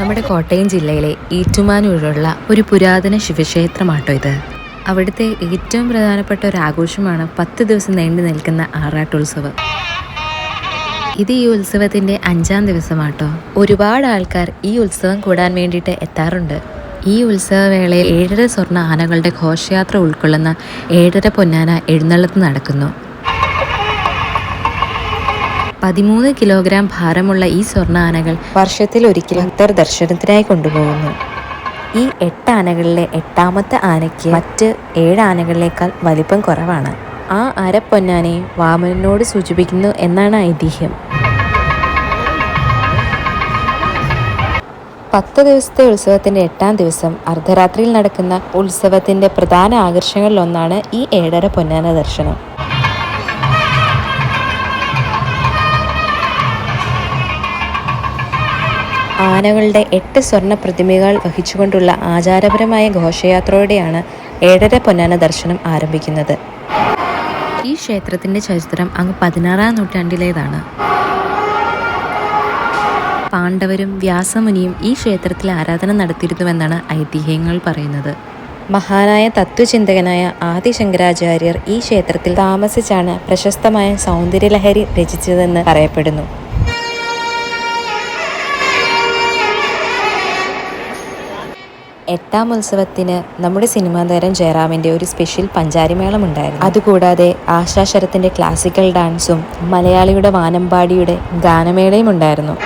നമ്മുടെ കോട്ടയം ജില്ലയിലെ ഈറ്റുമാനൂരുള്ള ഒരു പുരാതന ശിവക്ഷേത്രമാട്ടോ ഇത്. അവിടുത്തെ ഏറ്റവും പ്രധാനപ്പെട്ട ഒരു ആഘോഷമാണ് പത്ത് ദിവസം നീണ്ടു നിൽക്കുന്ന ആറാട്ടുത്സവം. ഇത് ഈ ഉത്സവത്തിന്റെ അഞ്ചാം ദിവസമാട്ടോ. ഒരുപാട് ആൾക്കാർ ഈ ഉത്സവം കൂടാൻ വേണ്ടിയിട്ട് എത്താറുണ്ട്. ഈ ഉത്സവവേളയിൽ ഏഴര സ്വർണ ആനകളുടെ ഘോഷയാത്ര ഉൾക്കൊള്ളുന്ന ഏഴര പൊന്നാന എഴുന്നള്ളത്ത് നടക്കുന്നു. പതിമൂന്ന് കിലോഗ്രാം ഭാരമുള്ള ഈ സ്വർണ ആനകൾ വർഷത്തിൽ ഒരിക്കൽ ഭക്തർ ദർശനത്തിനായി കൊണ്ടുപോകുന്നു. ഈ എട്ട് ആനകളിലെ എട്ടാമത്തെ ആനയ്ക്ക് മറ്റ് ഏഴ് ആനകളിലേക്കാൾ വലിപ്പം കുറവാണ്. ആ അരപ്പൊന്നാനെ വാമനനോട് സൂചിപ്പിക്കുന്നു എന്നാണ് ഐതിഹ്യം. പത്ത് ദിവസത്തെ ഉത്സവത്തിന്റെ എട്ടാം ദിവസം അർദ്ധരാത്രിയിൽ നടക്കുന്ന ഉത്സവത്തിന്റെ പ്രധാന ആകർഷണങ്ങളിലൊന്നാണ് ഈ ഏഴര പൊന്നാന ദർശനം. ആനകളുടെ എട്ട് സ്വർണ പ്രതിമകൾ വഹിച്ചുകൊണ്ടുള്ള ആചാരപരമായ ഘോഷയാത്രയോടെയാണ് ഏഴര പൊന്നാന ദർശനം ആരംഭിക്കുന്നത്. ഈ ക്ഷേത്രത്തിന്റെ ചരിത്രം അങ്ങ് പതിനാറാം നൂറ്റാണ്ടിലേതാണ്. പാണ്ഡവരും വ്യാസമുനിയും ഈ ക്ഷേത്രത്തിൽ ആരാധന നടത്തിയിരുന്നുവെന്നാണ് ഐതിഹ്യങ്ങൾ പറയുന്നത്. മഹാനായ തത്വചിന്തകനായ ആദിശങ്കരാചാര്യർ ഈ ക്ഷേത്രത്തിൽ താമസിച്ചാണ് പ്രശസ്തമായ സൗന്ദര്യലഹരി രചിച്ചതെന്ന് പറയപ്പെടുന്നു. എട്ടാം ഉത്സവത്തിന് നമ്മുടെ സിനിമാ താരം ജയറാമിന്റെ ഒരു സ്പെഷ്യൽ പഞ്ചാരിമേളം ഉണ്ടായിരുന്നു. അതുകൂടാതെ ആശാ ശരത്തിന്റെ ക്ലാസിക്കൽ ഡാൻസും മലയാളിയുടെ വാനമ്പാടിയുടെ ഗാനമേളയും ഉണ്ടായിരുന്നു.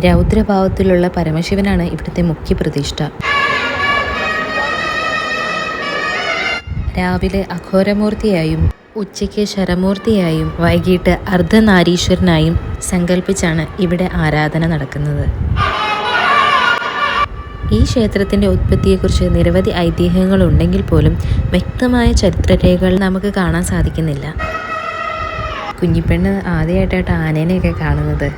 രൗദ്രഭാവത്തിലുള്ള പരമശിവനാണ് ഇവിടുത്തെ മുഖ്യ പ്രതിഷ്ഠ. രാവിലെ അഘോരമൂർത്തിയായും ഉച്ചയ്ക്ക് ശരമൂർത്തിയായും വൈകിട്ട് അർദ്ധനാരീശ്വരനായും സങ്കല്പിച്ചാണ് ഇവിടെ ആരാധന നടക്കുന്നത്. ഈ ക്ഷേത്രത്തിന്റെ ഉത്പത്തിയെക്കുറിച്ച് നിരവധി ഐതിഹ്യങ്ങൾ ഉണ്ടെങ്കിൽ പോലും വ്യക്തമായ ചരിത്രരേഖകൾ നമുക്ക് കാണാൻ സാധിക്കുന്നില്ല. കുഞ്ഞിപ്പെണ്ണ് ആദ്യമായിട്ടായിട്ട് ആനേനെയൊക്കെ കാണുന്നത്.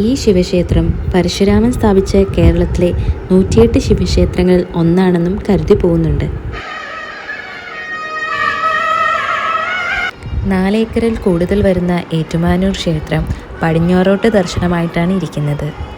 ഈ ശിവക്ഷേത്രം പരശുരാമൻ സ്ഥാപിച്ച കേരളത്തിലെ നൂറ്റിയെട്ട് ശിവക്ഷേത്രങ്ങളിൽ ഒന്നാണെന്നും കരുതി പോകുന്നുണ്ട്. നാലേക്കറിൽ കൂടുതൽ വരുന്ന ഏറ്റുമാനൂർ ക്ഷേത്രം പടിഞ്ഞോറോട്ട് ദർശനമായിട്ടാണ് ഇരിക്കുന്നത്.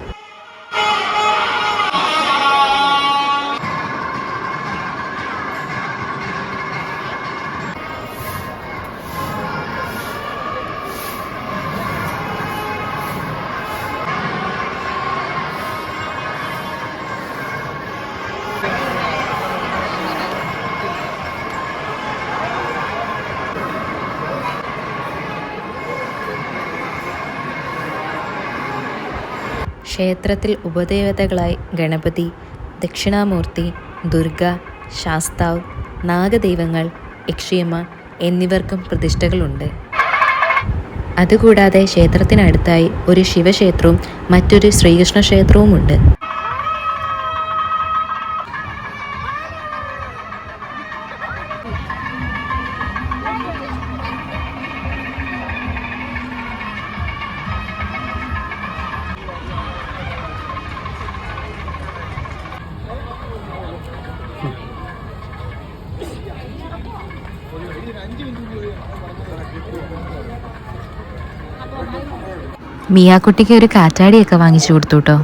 ക്ഷേത്രത്തിൽ ഉപദേവതകളായി ഗണപതി ദക്ഷിണാമൂർത്തി ദുർഗ ശാസ്താവ് നാഗദൈവങ്ങൾ യക്ഷിയമ്മ എന്നിവർക്കും പ്രതിഷ്ഠകളുണ്ട്. അതുകൂടാതെ ക്ഷേത്രത്തിനടുത്തായി ഒരു ശിവക്ഷേത്രവും മറ്റൊരു ശ്രീകൃഷ്ണ ക്ഷേത്രവുമുണ്ട് മിയാക്കുട്ടിക്ക് ഒരു കാറ്റാടിയൊക്കെ വാങ്ങിച്ചു കൊടുത്തു കേട്ടോ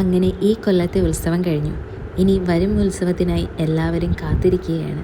അങ്ങനെ ഈ കൊല്ലത്തെ ഉത്സവം കഴിഞ്ഞു. ഇനി വരും ഉത്സവത്തിനായി എല്ലാവരും കാത്തിരിക്കുകയാണ്.